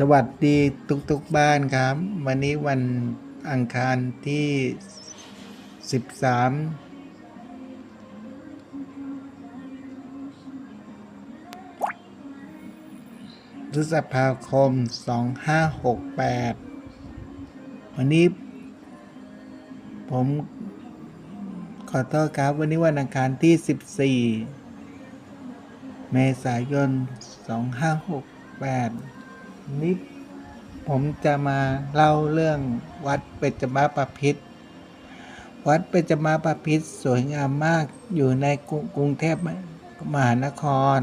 สวัสดีทุกๆบ้านครับ วันนี้วันอังคารที่ 13พฤษภาคม 2568 วันนี้ ผมขอโทษครับ วันนี้วันอังคารที่ 14 เมษายน 2568 นี้ผมจะมาเล่าเรื่องวัดเปจมาปพิษวัดเปจมาปพิษสวยงามมากอยู่ในกรุงเทพมหานคร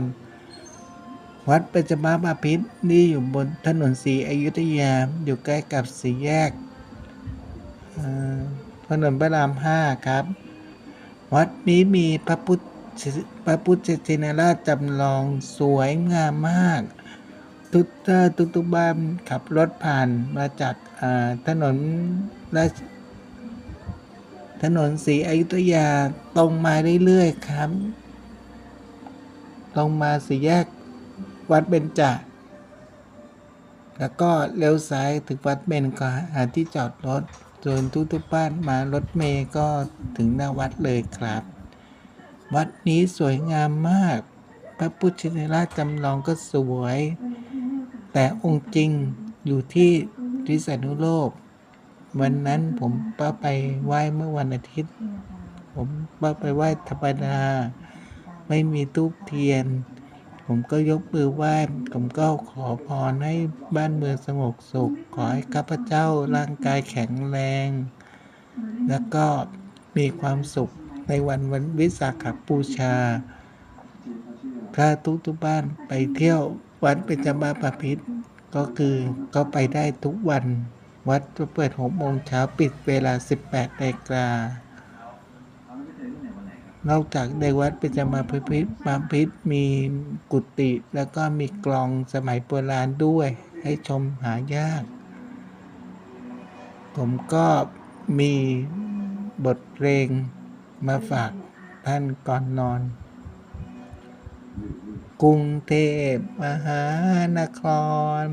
วัดเปจมาปพิษนี่อยู่บนถนนศรีอยุธยาอยู่ใกล้กับสี่แยกถนนพระรามห้าครับ วัดนี้มีพระพุทธพระพุทธชินราชจำลองสวยงามมาก ทุกถ้าทุกทุกๆบ้านขับรถผ่านมาจากถนนราชถนนศรีอยุธยาตรงมาเรื่อยๆครับ ตรงมาสี่แยกวัดเบญจแล้วก็เลี้ยวซ้ายถึงวัดเบญก็หาที่จอดรถส่วนทุกๆบ้านมารถเมย์ก็ถึงหน้าวัดเลยครับ วัดนี้สวยงามมาก พระพุทธชินราชจำลองก็สวย แต่องค์จริงอยู่ที่ทิษณุโลก วันนั้นผมป้าไปไหว้เมื่อวันอาทิตย์ ผมป้าไปไหว้ธรรมดา ไม่มีทูบเทียน ผมก็ยกมือไหว้ ผมก็ขอพรให้บ้านเมืองสงบสุข ขอให้ข้าพเจ้าร่างกายแข็งแรง แล้วก็มีความสุขในวันวันวิสาขบูชา ถ้าทุกทุกบ้านไปเที่ยว วัดเป็นจำบาปาพิษก็คือก็ไปได้ทุกวัน วัดจะเปิดหกโมงเช้าปิดเวลา 18นาฬิกานอกจากในวัดเป็นจำบาปาพิษปาพิษมีกุฏิแล้วก็มีกลองสมัยโบราณด้วย ให้ชมหายาก ผมก็มีบทเพลงมาฝากท่านก่อนนอน กรุงเทพมหานคร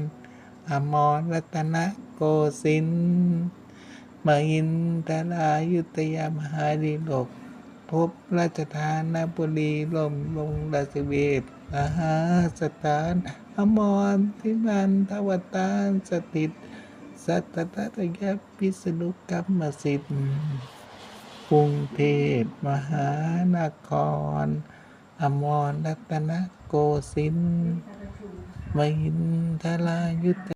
อมรรัตนโกสินทร์มหินทรายุทยามหาดีลกพบราชทานนบุรีลมลงราชเวทมหาสถาน อมรทิมันทวตารสถิต สัตตตตยพิสนุกรรมสิทธิ์กรุงเทพมหานคร อมรรัตนโกสินทร์มหินทรายุทธ